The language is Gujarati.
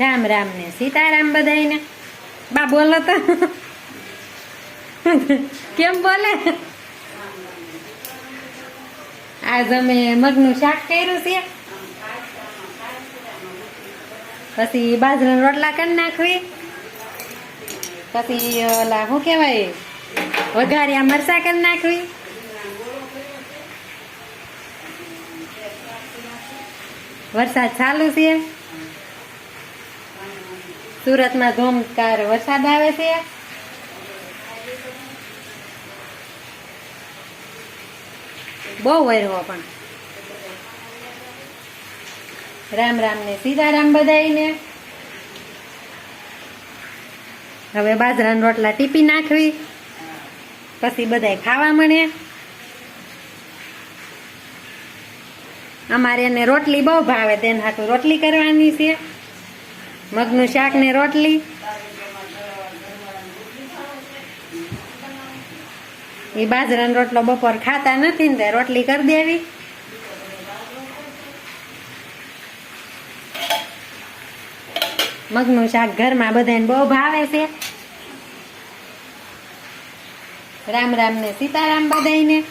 રામ રામ ને સીતારામ બધાયને. બા બોલો તો. કેમ બોલે? આજ અમે મગનું શાક કર્યું છે. પછી બાજરાના રોટલા કરી નાખવી. પછી ઓલા, શું કહેવાય? વઘાર્યા મરચા કરી નાખવી. વરસાદ ચાલુ છે. સુરતમાં ધોમકાર વરસાદ આવે છે? બહુ વર્યો પણ. રામ રામ ને સીતારામ બધાઈને હવે બાજરાના રોટલા ટીપી નાખવી, પછી બધાય ખાવા મળે. અમારે એને રોટલી બહુ ભાવે, તેને હાથું રોટલી કરવાની છે. મગનું શાક ને રોટલી. એ બાજરાનો રોટલો બપોર ખાતા નથી ને રોટલી કરી દેવી. મગનું શાક ઘરમાં બધાને બહુ ભાવે છે. રામ રામ ને સીતારામ બધાને